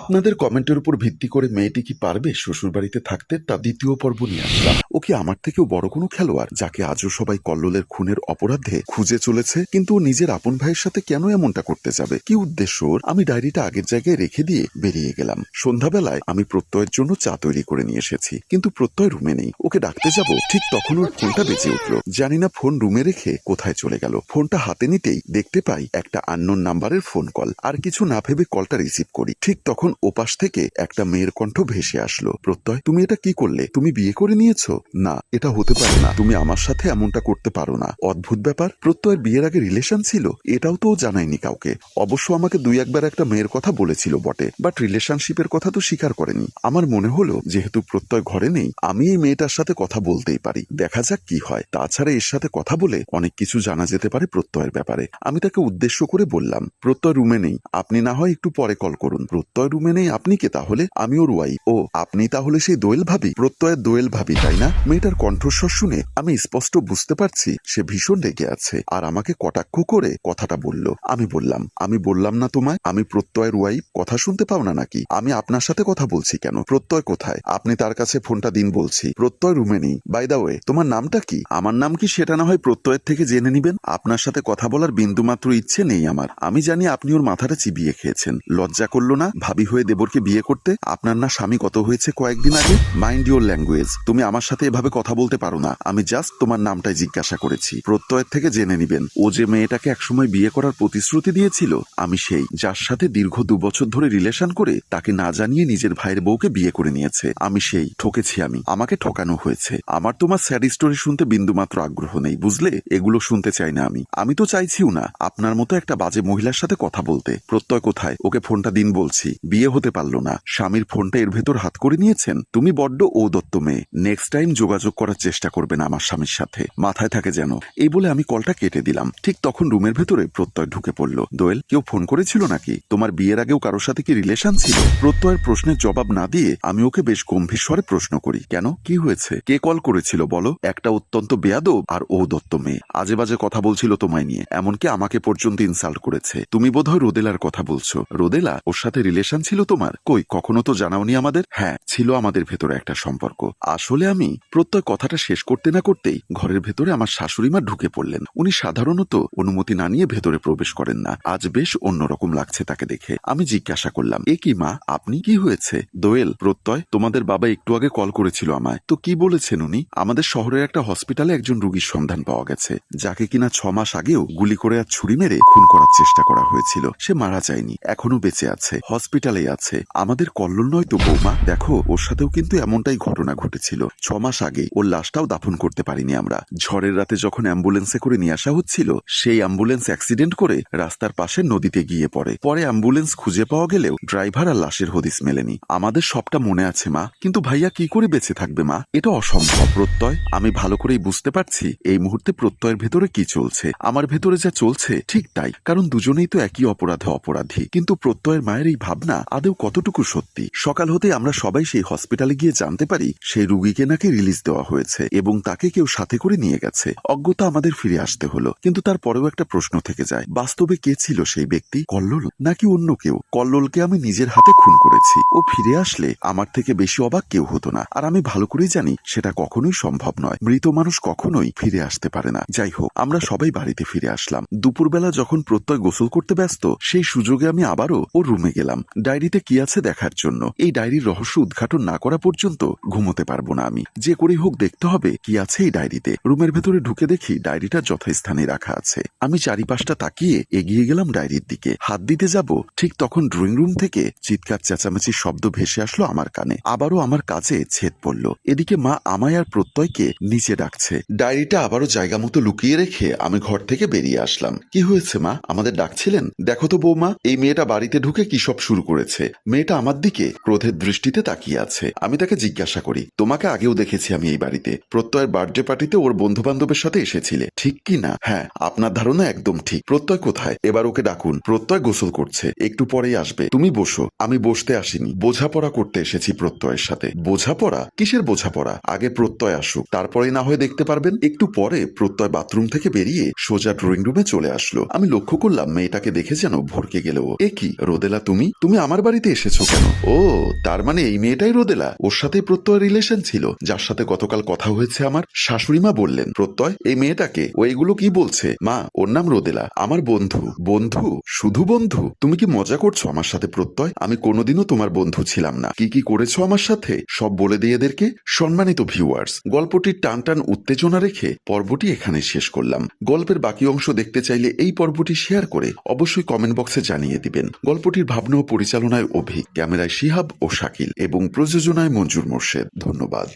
আপনাদের কমেন্টের উপর ভিত্তি করে মেয়েটি কি পারবে শ্বশুরবাড়িতে থাকতে? তা দ্বিতীয় পর্ব নিয়ে আসলাম। ও কি আমার থেকেও বড় কোনো খেলোয়াড়, যাকে আজও সবাই কল্লোলের খুনের অপরাধে খুঁজে চলেছে? কিন্তু নিজের আপন ভাইয়ের সাথে কেন এমনটা করতে যাবে? কি উদ্দেশ্য আমি ডায়েরিটা আগের জায়গায় রেখে দিয়ে বেরিয়ে গেলাম। সন্ধ্যাবেলায় আমি প্রত্যয়ের জন্য চা তৈরি করে নিয়ে এসেছি, কিন্তু প্রত্যয় রুমে নেই। ওকে ডাকতে যাব, ঠিক তখন ওর ফোনটা বেজে উঠল। জানি না ফোন রুমে রেখে কোথায় চলে গেল। ফোনটা হাতে নিতেই দেখতে পাই একটা আননোন নাম্বারের ফোন কল। আর কিছু না ভেবে কলটা রিসিভ করি। ঠিক তখন ওপাশ থেকে একটা মেয়ের কণ্ঠ ভেসে আসলো। প্রত্যয়, তুমি এটা কি করলে? তুমি বিয়ে করে নিয়েছো? না, এটা হতে পারে না। তুমি আমার সাথে এমনটা করতে পারো না। অদ্ভুত ব্যাপার। প্রত্যয়ের বিয়ের আগে রিলেশন ছিল? এটাও তো জানায়নি কাউকে। অবশ্য আমাকে দুই একবার একটা মেয়ের কথা বলেছিল বটে, বাট রিলেশনশিপের কথা তো স্বীকার করেনি। আমার মনে হলো, যেহেতু প্রত্যয় ঘরে নেই, আমি এই মেয়েটার সাথে কথা বলতেই পারি। দেখা যাক কি হয়। তাছাড়া এর সাথে কথা বলে অনেক কিছু জানা যেতে পারে প্রত্যয়ের ব্যাপারে। আমি তাকে উদ্দেশ্য করে বললাম, প্রত্যয় রুমে নেই। আপনি না হয় একটু পরে কল করুন। প্রত্যয় রুমে নেই, আপনি কে? তাহলে আমি ওর ওয়াই ও, আপনি তাহলে সেই দোয়েল ভাবি? প্রত্যয়ের দোয়েল ভাবি, তাই না? মেয়েটার কণ্ঠস্বর শুনে আমি স্পষ্ট বুঝতে পারছি, সে ভীষণ রেগে আছে আর আমাকে কটাক্ষ করে কথাটা বলল। আমি বললাম আমি বললাম না তোমায়, আমি প্রত্যয়ের ওয়াইফ কথা শুনতে পাও না নাকি? আমি আপনার সাথে কথা বলছি কেন? প্রত্যয় কোথায়? আপনি তার কাছে ফোনটা দিন বলছি। প্রত্যয় রুমে নেই। বাই দা ওয়ে তোমার নামটা কি? আমার নাম কি সেটা না হয় প্রত্যয়ের থেকে জেনে নিবেন? আপনার সাথে কথা বলার বিন্দুমাত্র ইচ্ছে নেই আমার। আমি জানি আপনি ওর মাথাটা চিবিয়ে খেয়েছেন। লজ্জা করল না? ভাবি হয়ে দেবরকে বিয়ে করতে? আপনার না স্বামী কত হয়েছে কয়েকদিন আগে? মাইন্ড ইউর ল্যাঙ্গুয়েজ তুমি আমার সাথে এভাবে কথা বলতে পারো না। আমি জাস্ট তোমার নামটাই জিজ্ঞাসা করেছি। প্রত্যয়ের থেকে জেনে নিবেন। ও যে মেয়েটাকে একসময় বিয়ে করার প্রতিশ্রুতি দিয়েছিল, আমি সেই। যার সাথে দীর্ঘ দু বছর ধরে রিলেশন করে, তাকে না জানিয়ে নিজের ভাইয়ের বউকে বিয়ে করে নিয়েছে। আমি সেই। ঠকেছি আমি। আমাকে ঠকানো হয়েছে। আমার তোমার স্যাড স্টোরি শুনতে বিন্দুমাত্র আগ্রহ নেই, বুঝলে? এগুলো শুনতে চাই না আমি। আমি তো চাইছিও না। আপনার মতো একটা বাজে মহিলার সাথে কথা বলতে। প্রত্যয় কোথায়? ওকে ফোনটা দিন বলছি। বিয়ে হতে পারল না। স্বামীর ফোনটা এর ভেতর হাত করে নিয়েছেন। তুমি বড্ড ও দত্ত মেয়ে। নেক্সট টাইম যোগাযোগ করার চেষ্টা করবেন আমার স্বামীর সাথে। মাথায় থাকে যেন। এই বলে আমি কলটা কেটে দিলাম। ঠিক তখন রুমের ভেতরে প্রত্যয় ঢুকে পড়ল। দোয়েল, কেউ ফোন করেছিল নাকি? তোমার বিয়ের আগেও কারোর সাথে কি রিলেশন ছিল? প্রত্যয়ের প্রশ্নের জবাব না দিয়ে আমি ওকে বেশ গম্ভীর স্বরে প্রশ্ন করি, কেন? কি হয়েছে? কে কল করেছিল বলো? একটা অত্যন্ত বেয়াদব আর ও দত্ত মেয়ে। আজে বাজে কথা বলছিল তোমায় নিয়ে। এমনকি আমাকে পর্যন্ত ইনসাল্ট করেছে। তুমি বোধহয় রোদেলার কথা বলছো। রোদেলা, ওর সাথে রিলেশন ছিল তোমার? কই, কখনো তো জানাওনি আমাদের? হ্যাঁ ছিল আমাদের ভেতরে একটা সম্পর্ক। আসলে আমি প্রত্যয় কথাটা শেষ করতে না করতেই ঘরের ভেতরে আমার শাশুড়ি মা ঢুকে পড়লেন। উনি সাধারণত অনুমতি না নিয়ে ভেতরে প্রবেশ করেন না। আজ বেশ অন্যরকম লাগছে তাকে দেখে। আমি জিজ্ঞাসা করলাম, এ কি মা? আপনি কি হয়েছে? দোয়েল, প্রত্যয়, তোমাদের বাবা একটু আগে কল করেছিল আমায়। তো কি বলেছেন উনি? আমাদের শহরের একটা হসপিটালে একজন রুগীর সন্ধান পাওয়া গেছে। যাকে কিনা ছ মাস আগেও গুলি করে আর ছুরি মেরে খুন করার চেষ্টা করা হয়েছিল। সে মারা যায়নি, এখনও বেঁচে আছে। হসপিটালেই আছে। আমাদের কল্লোল নয় তো, বৌমা। দেখো, ওর সাথেও কিন্তু এমনটাই ঘটনা ঘটেছিল। ছ মাস আগে ওর লাশটাও দাফন করতে পারিনি আমরা। ঝড়ের রাতে যখন অ্যাম্বুলেন্সে করে নিয়ে আসা হচ্ছিল, সেই অ্যাম্বুলেন্স অ্যাক্সিডেন্ট করে রাস্তার পাশে নদীতে গিয়ে পড়ে। পরে অ্যাম্বুলেন্স খুঁজে পাওয়া গেলেও ড্রাইভার আর লাশের হদিস মেলেনি। আমাদের সবটা মনে আছে, মা। কিন্তু ভাইয়া কি করে বেঁচে থাকবে, মা? এটা অসম্ভব। প্রত্যয়, আমি ভালো করেই বুঝতে পারছি এই মুহূর্তে প্রত্যয়ের ভেতরে কি চলছে। আমার ভেতরে যা চলছে ঠিক তাই। কারণ দুজনেই তো একই অপরাধে অপরাধী। কিন্তু প্রত্যয়ের মায়ের এই ভাবনা আদেও কতটুকু সত্যি? সকাল হতে আমরা সবাই সেই হসপিটালে গিয়ে জানতে পারি, সেই রুগীকে নাকি রিলিজ দেওয়া হয়েছে এবং তাকে কেউ সাথে করে নিয়ে গেছে। অজ্ঞতা আমাদের ফিরে আসতে হলো, কিন্তু তারপরেও একটা প্রশ্ন থেকে যায়। বাস্তবে কে ছিল সেই ব্যক্তি? কল্লোল? নাকি অন্য কেউ? কল্লোলকে আমি নিজের হাতে খুন করেছি। ও ফিরে আসলে আমার থেকে বেশি অবাক কেউ হতো না। আর আমি ভালো করেই জানি সেটা কখনোই সম্ভব নয়। মৃত মানুষ কখনোই ফিরে আসতে পারে না। যাই হোক, আমরা সবাই বাড়িতে ফিরে আসলাম। দুপুরবেলা যখন প্রত্যয় গোসল করতে ব্যস্ত, সেই সুযোগে আমি আবারও ওর রুমে গেলাম। ডায়েরিতে কি আছে দেখার জন্য? এই ডায়েরির রহস্য উদ্ঘাটন না করা পর্যন্ত ঘুমোতে পারব না আমি। যে করেই হোক দেখতে হবে কি আছে এই ডায়েরিতে। রুমের ভেতরে ঢুকে দেখি ডায়েরিটা যথাস্থানে রাখা আছে। আমি চারিপাশটা তাকিয়ে এগিয়ে গেলাম ডায়েরির দিকে। হাত দিতে যাব, ঠিক তখন ড্রয়িং রুম থেকে চিৎকার, চেঁচামেচির শব্দ ভেসে আসলো আমার কানে। আবারও আমার কাছে ছেদ পড়ল। এদিকে মা আমায় আর প্রত্যয়কে নিচে ডাকছে। ডায়েরিটা আবারও জায়গা মতো লুকিয়ে রেখে আমি ঘর থেকে বেরিয়ে আসলাম। কি হয়েছে মা? আমাদের ডাকছিলেন? দেখো তো বৌমা, এই মেয়েটা বাড়িতে ঢুকে কি সব শুরু করেছে মেয়েটা আমার দিকে ক্রোধের দৃষ্টিতে তাকিয়ে আছে। আমি তাকে জিজ্ঞাসা করি, তোমাকে আগেও দেখেছি আমি এই বাড়িতে। প্রত্যয়ের বার্থডে পার্টিতে ওর বন্ধু বান্ধবের সাথে এসেছিলে। ঠিক কি না? হ্যাঁ আপনার ধারণা একদম ঠিক। প্রত্যয় কোথায়? এবার ওকে ডাকুন। প্রত্যয় গোসল করছে। একটু পরেই আসবে। তুমি বসো। আমি বসতে আসিনি। বোঝাপড়া করতে এসেছি প্রত্যয়ের সাথে। বোঝাপড়া? কিসের বোঝাপড়া? আগে প্রত্যয় আসুক। তারপরে না হয়ে দেখতে পারবেন? একটু পরে প্রত্যয় বাথরুম থেকে বেরিয়ে সোজা ড্রয়িং রুমে চলে আসলো। আমি লক্ষ্য করলাম মেয়েটাকে দেখে যেন ভরকে গেল ও। এ কি? রোদেলা তুমি? তুমি আমার বাড়িতে এসেছ কেন? ও, তার মানে এই মেয়েটাই রোদেলা। ওর সাথে প্রত্যয় রিলেশন ছিল। যার সাথে গতকাল কথা হয়েছে আমার, শাশুড়ি মা বললেন, প্রত্যয়, এই মেয়েটাকে ও এগুলো কি বলছে? মা, ওর নাম রোদেলা, আমার বন্ধু। বন্ধু? শুধু বন্ধু? তুমি কি মজা করছ আমার সাথে প্রত্যয়? আমি কোনোদিনও তোমার বন্ধু ছিলাম না। কি কি করেছ আমার সাথে? সব বলে দিয়ে এদেরকে। সম্মানিত ভিউয়ার্স, গল্পটির টান টান উত্তেজনা রেখে পর্বটি এখানে শেষ করলাম। গল্পের বাকি অংশ দেখতে চাইলে এই পর্বটি শেয়ার করে অবশ্যই কমেন্ট বক্সে জানিয়ে দিবেন। গল্পটির ভাবনা ও পরিচালনায় অভি ক্যামেরায় শিহাব ও শাকিল এবং প্রযোজনায় মঞ্জুর মোর্শেদ। ধন্যবাদ।